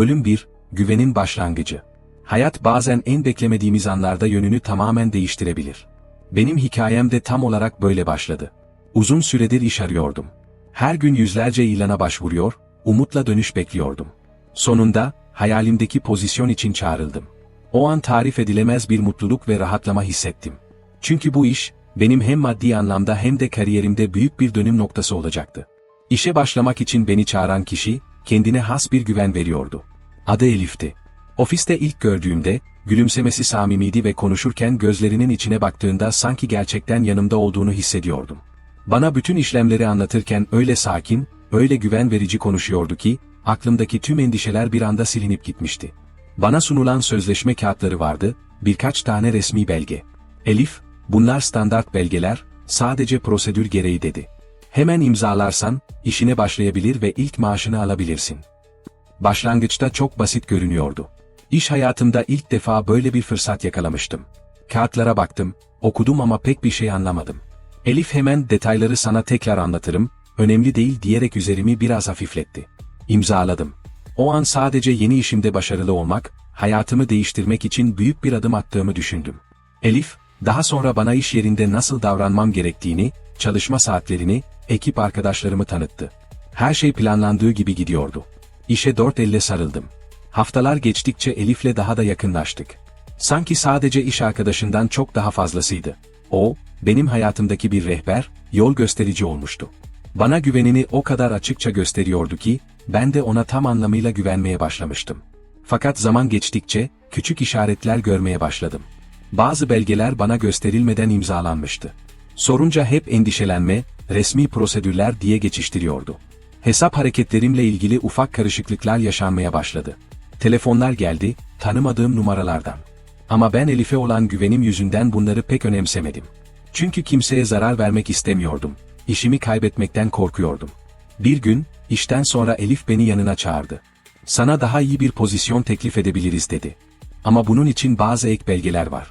Bölüm 1, Güvenin Başlangıcı. Hayat bazen en beklemediğimiz anlarda yönünü tamamen değiştirebilir. Benim hikayem de tam olarak böyle başladı. Uzun süredir iş arıyordum. Her gün yüzlerce ilana başvuruyor, umutla dönüş bekliyordum. Sonunda, hayalimdeki pozisyon için çağrıldım. O an tarif edilemez bir mutluluk ve rahatlama hissettim. Çünkü bu iş, benim hem maddi anlamda hem de kariyerimde büyük bir dönüm noktası olacaktı. İşe başlamak için beni çağıran kişi, kendine has bir güven veriyordu. Adı Elif'ti. Ofiste ilk gördüğümde, gülümsemesi samimiydi ve konuşurken gözlerinin içine baktığında sanki gerçekten yanımda olduğunu hissediyordum. Bana bütün işlemleri anlatırken öyle sakin, öyle güven verici konuşuyordu ki, aklımdaki tüm endişeler bir anda silinip gitmişti. Bana sunulan sözleşme kağıtları vardı, birkaç tane resmi belge. Elif, bunlar standart belgeler, sadece prosedür gereği dedi. Hemen imzalarsan, işine başlayabilir ve ilk maaşını alabilirsin. Başlangıçta çok basit görünüyordu. İş hayatımda ilk defa böyle bir fırsat yakalamıştım. Kağıtlara baktım, okudum ama pek bir şey anlamadım. Elif hemen detayları sana tekrar anlatırım, önemli değil diyerek üzerimi biraz hafifletti. İmzaladım. O an sadece yeni işimde başarılı olmak, hayatımı değiştirmek için büyük bir adım attığımı düşündüm. Elif, daha sonra bana iş yerinde nasıl davranmam gerektiğini, çalışma saatlerini, ekip arkadaşlarımı tanıttı. Her şey planlandığı gibi gidiyordu. İşe dört elle sarıldım. Haftalar geçtikçe Elif'le daha da yakınlaştık. Sanki sadece iş arkadaşından çok daha fazlasıydı. O, benim hayatımdaki bir rehber, yol gösterici olmuştu. Bana güvenini o kadar açıkça gösteriyordu ki, ben de ona tam anlamıyla güvenmeye başlamıştım. Fakat zaman geçtikçe, küçük işaretler görmeye başladım. Bazı belgeler bana gösterilmeden imzalanmıştı. Sorunca hep endişelenme, resmi prosedürler diye geçiştiriyordu. Hesap hareketlerimle ilgili ufak karışıklıklar yaşanmaya başladı. Telefonlar geldi, tanımadığım numaralardan. Ama ben Elif'e olan güvenim yüzünden bunları pek önemsemedim. Çünkü kimseye zarar vermek istemiyordum. İşimi kaybetmekten korkuyordum. Bir gün, işten sonra Elif beni yanına çağırdı. Sana daha iyi bir pozisyon teklif edebiliriz dedi. Ama bunun için bazı ek belgeler var.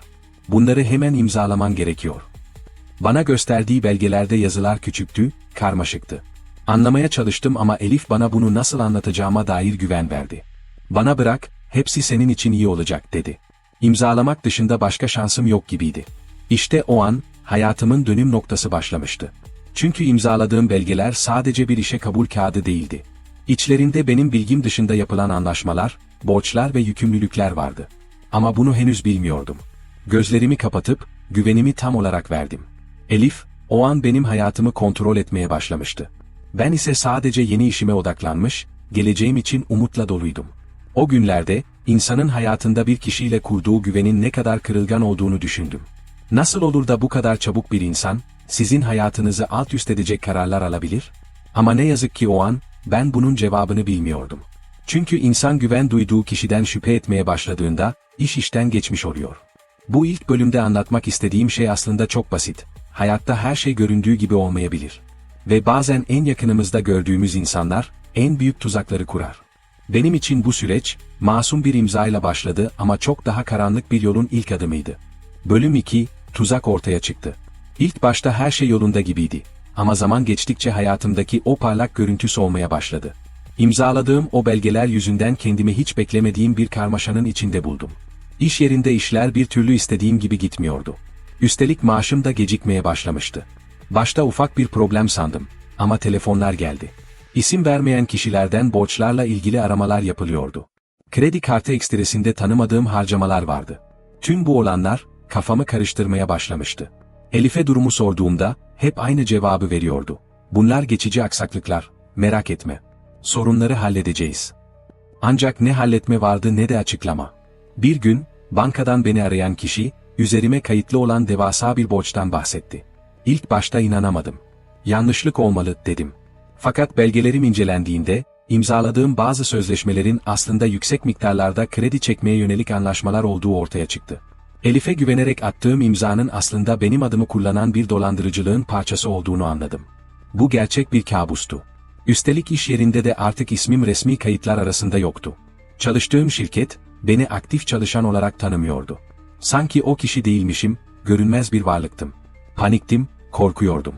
Bunları hemen imzalaman gerekiyor. Bana gösterdiği belgelerde yazılar küçüktü, karmaşıktı. Anlamaya çalıştım ama Elif bana bunu nasıl anlatacağıma dair güven verdi. Bana bırak, hepsi senin için iyi olacak dedi. İmzalamak dışında başka şansım yok gibiydi. İşte o an, hayatımın dönüm noktası başlamıştı. Çünkü imzaladığım belgeler sadece bir işe kabul kağıdı değildi. İçlerinde benim bilgim dışında yapılan anlaşmalar, borçlar ve yükümlülükler vardı. Ama bunu henüz bilmiyordum. Gözlerimi kapatıp, güvenimi tam olarak verdim. Elif, o an benim hayatımı kontrol etmeye başlamıştı. Ben ise sadece yeni işime odaklanmış, geleceğim için umutla doluydum. O günlerde, insanın hayatında bir kişiyle kurduğu güvenin ne kadar kırılgan olduğunu düşündüm. Nasıl olur da bu kadar çabuk bir insan, sizin hayatınızı alt üst edecek kararlar alabilir? Ama ne yazık ki o an, ben bunun cevabını bilmiyordum. Çünkü insan güven duyduğu kişiden şüphe etmeye başladığında, iş işten geçmiş oluyor. Bu ilk bölümde anlatmak istediğim şey aslında çok basit. Hayatta her şey göründüğü gibi olmayabilir. Ve bazen en yakınımızda gördüğümüz insanlar, en büyük tuzakları kurar. Benim için bu süreç, masum bir imzayla başladı ama çok daha karanlık bir yolun ilk adımıydı. Bölüm 2, tuzak ortaya çıktı. İlk başta her şey yolunda gibiydi. Ama zaman geçtikçe hayatımdaki o parlak görüntü solmaya başladı. İmzaladığım o belgeler yüzünden kendimi hiç beklemediğim bir karmaşanın içinde buldum. İş yerinde işler bir türlü istediğim gibi gitmiyordu. Üstelik maaşım da gecikmeye başlamıştı. Başta ufak bir problem sandım. Ama telefonlar geldi. İsim vermeyen kişilerden borçlarla ilgili aramalar yapılıyordu. Kredi kartı ekstresinde tanımadığım harcamalar vardı. Tüm bu olanlar, kafamı karıştırmaya başlamıştı. Elif'e durumu sorduğumda, hep aynı cevabı veriyordu. Bunlar geçici aksaklıklar, merak etme. Sorunları halledeceğiz. Ancak ne halletme vardı ne de açıklama. Bir gün, bankadan beni arayan kişi, üzerime kayıtlı olan devasa bir borçtan bahsetti. İlk başta inanamadım. Yanlışlık olmalı dedim. Fakat belgelerim incelendiğinde, imzaladığım bazı sözleşmelerin aslında yüksek miktarlarda kredi çekmeye yönelik anlaşmalar olduğu ortaya çıktı. Elif'e güvenerek attığım imzanın aslında benim adımı kullanan bir dolandırıcılığın parçası olduğunu anladım. Bu gerçek bir kabustu. Üstelik iş yerinde de artık ismim resmi kayıtlar arasında yoktu. Çalıştığım şirket, beni aktif çalışan olarak tanımıyordu. Sanki o kişi değilmişim, görünmez bir varlıktım. Paniktim, korkuyordum.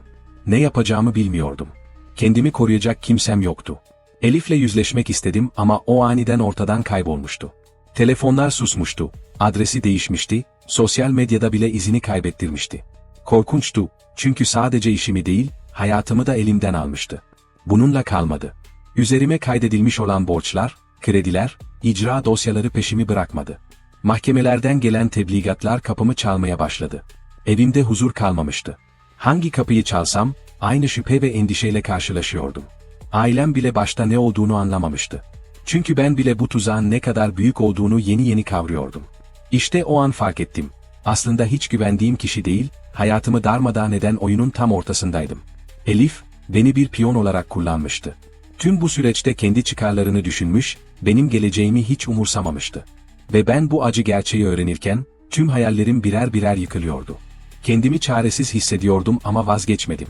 Ne yapacağımı bilmiyordum. Kendimi koruyacak kimsem yoktu. Elif'le yüzleşmek istedim ama o aniden ortadan kaybolmuştu. Telefonlar susmuştu, adresi değişmişti, sosyal medyada bile izini kaybettirmişti. Korkunçtu, çünkü sadece işimi değil, hayatımı da elimden almıştı. Bununla kalmadı. Üzerime kaydedilmiş olan borçlar, krediler, icra dosyaları peşimi bırakmadı. Mahkemelerden gelen tebligatlar kapımı çalmaya başladı. Evimde huzur kalmamıştı. Hangi kapıyı çalsam, aynı şüphe ve endişeyle karşılaşıyordum. Ailem bile başta ne olduğunu anlamamıştı. Çünkü ben bile bu tuzağın ne kadar büyük olduğunu yeni yeni kavruyordum. İşte o an fark ettim. Aslında hiç güvendiğim kişi değil, hayatımı darmadağın eden oyunun tam ortasındaydım. Elif, beni bir piyon olarak kullanmıştı. Tüm bu süreçte kendi çıkarlarını düşünmüş, benim geleceğimi hiç umursamamıştı. Ve ben bu acı gerçeği öğrenirken, tüm hayallerim birer birer yıkılıyordu. Kendimi çaresiz hissediyordum ama vazgeçmedim.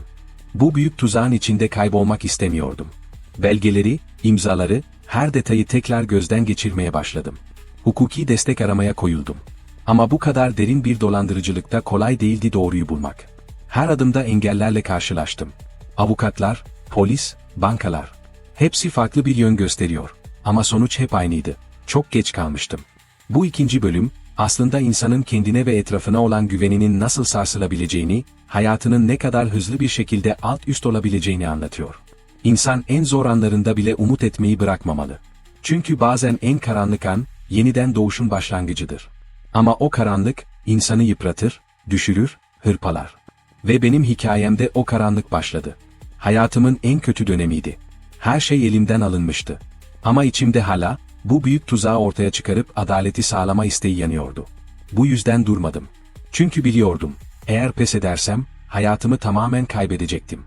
Bu büyük tuzağın içinde kaybolmak istemiyordum. Belgeleri, imzaları, her detayı tekrar gözden geçirmeye başladım. Hukuki destek aramaya koyuldum. Ama bu kadar derin bir dolandırıcılıkta kolay değildi doğruyu bulmak. Her adımda engellerle karşılaştım. Avukatlar, polis, bankalar. Hepsi farklı bir yön gösteriyor. Ama sonuç hep aynıydı. Çok geç kalmıştım. Bu ikinci bölüm, aslında insanın kendine ve etrafına olan güveninin nasıl sarsılabileceğini, hayatının ne kadar hızlı bir şekilde alt üst olabileceğini anlatıyor. İnsan en zor anlarında bile umut etmeyi bırakmamalı. Çünkü bazen en karanlık an, yeniden doğuşun başlangıcıdır. Ama o karanlık, insanı yıpratır, düşürür, hırpalar. Ve benim hikayemde o karanlık başladı. Hayatımın en kötü dönemiydi. Her şey elimden alınmıştı. Ama içimde hala, bu büyük tuzağı ortaya çıkarıp adaleti sağlama isteği yanıyordu. Bu yüzden durmadım. Çünkü biliyordum, eğer pes edersem, hayatımı tamamen kaybedecektim.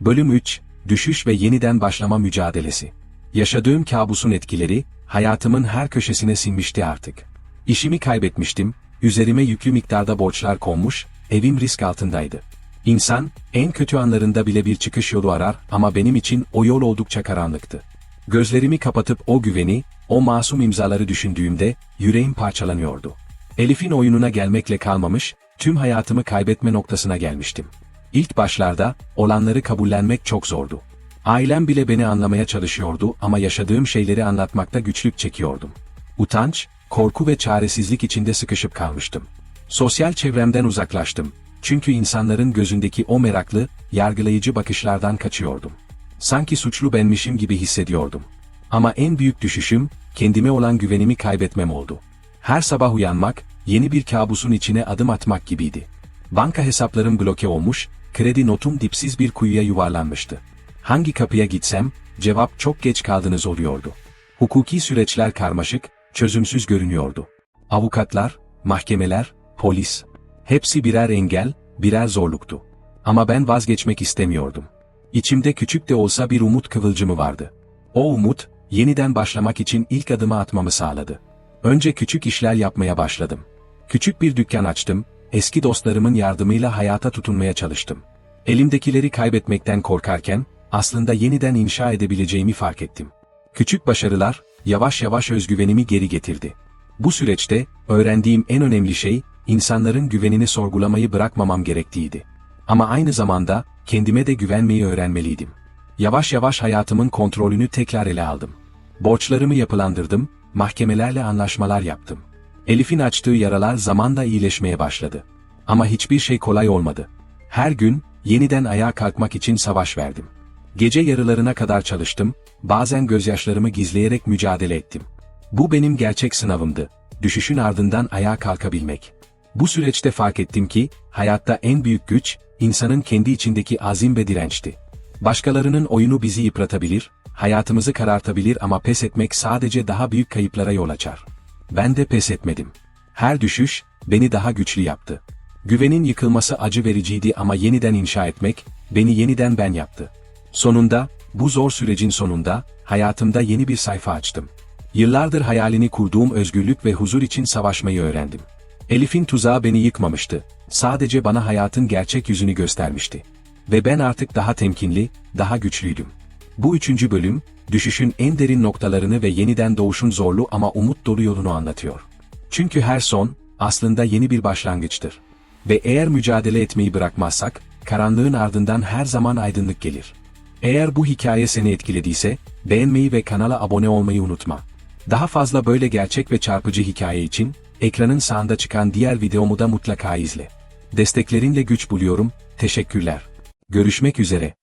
Bölüm 3, Düşüş ve Yeniden Başlama Mücadelesi. Yaşadığım kabusun etkileri, hayatımın her köşesine sinmişti artık. İşimi kaybetmiştim, üzerime yüklü miktarda borçlar konmuş, evim risk altındaydı. İnsan, en kötü anlarında bile bir çıkış yolu arar ama benim için o yol oldukça karanlıktı. Gözlerimi kapatıp o güveni, o masum imzaları düşündüğümde, yüreğim parçalanıyordu. Elif'in oyununa gelmekle kalmamış, tüm hayatımı kaybetme noktasına gelmiştim. İlk başlarda, olanları kabullenmek çok zordu. Ailem bile beni anlamaya çalışıyordu ama yaşadığım şeyleri anlatmakta güçlük çekiyordum. Utanç, korku ve çaresizlik içinde sıkışıp kalmıştım. Sosyal çevremden uzaklaştım. Çünkü insanların gözündeki o meraklı, yargılayıcı bakışlardan kaçıyordum. Sanki suçlu benmişim gibi hissediyordum. Ama en büyük düşüşüm, kendime olan güvenimi kaybetmem oldu. Her sabah uyanmak, yeni bir kabusun içine adım atmak gibiydi. Banka hesaplarım bloke olmuş, kredi notum dipsiz bir kuyuya yuvarlanmıştı. Hangi kapıya gitsem, cevap çok geç kaldınız oluyordu. Hukuki süreçler karmaşık, çözümsüz görünüyordu. Avukatlar, mahkemeler, polis, hepsi birer engel, birer zorluktu. Ama ben vazgeçmek istemiyordum. İçimde küçük de olsa bir umut kıvılcımı vardı. O umut, yeniden başlamak için ilk adımı atmamı sağladı. Önce küçük işler yapmaya başladım. Küçük bir dükkan açtım, eski dostlarımın yardımıyla hayata tutunmaya çalıştım. Elimdekileri kaybetmekten korkarken, aslında yeniden inşa edebileceğimi fark ettim. Küçük başarılar, yavaş yavaş özgüvenimi geri getirdi. Bu süreçte, öğrendiğim en önemli şey, insanların güvenini sorgulamayı bırakmamam gerektiğiydi. Ama aynı zamanda, kendime de güvenmeyi öğrenmeliydim. Yavaş yavaş hayatımın kontrolünü tekrar ele aldım. Borçlarımı yapılandırdım, mahkemelerle anlaşmalar yaptım. Elif'in açtığı yaralar zamanla iyileşmeye başladı. Ama hiçbir şey kolay olmadı. Her gün, yeniden ayağa kalkmak için savaş verdim. Gece yarılarına kadar çalıştım, bazen gözyaşlarımı gizleyerek mücadele ettim. Bu benim gerçek sınavımdı. Düşüşün ardından ayağa kalkabilmek. Bu süreçte fark ettim ki, hayatta en büyük güç, insanın kendi içindeki azim ve dirençti. Başkalarının oyunu bizi yıpratabilir, hayatımızı karartabilir ama pes etmek sadece daha büyük kayıplara yol açar. Ben de pes etmedim. Her düşüş, beni daha güçlü yaptı. Güvenin yıkılması acı vericiydi ama yeniden inşa etmek, beni yeniden ben yaptı. Sonunda, bu zor sürecin sonunda, hayatımda yeni bir sayfa açtım. Yıllardır hayalini kurduğum özgürlük ve huzur için savaşmayı öğrendim. Elif'in tuzağı beni yıkmamıştı, sadece bana hayatın gerçek yüzünü göstermişti. Ve ben artık daha temkinli, daha güçlüydüm. Bu üçüncü bölüm, düşüşün en derin noktalarını ve yeniden doğuşun zorlu ama umut dolu yolunu anlatıyor. Çünkü her son, aslında yeni bir başlangıçtır. Ve eğer mücadele etmeyi bırakmazsak, karanlığın ardından her zaman aydınlık gelir. Eğer bu hikaye seni etkilediyse, beğenmeyi ve kanala abone olmayı unutma. Daha fazla böyle gerçek ve çarpıcı hikaye için, ekranın sağında çıkan diğer videomu da mutlaka izle. Desteklerinle güç buluyorum, teşekkürler. Görüşmek üzere.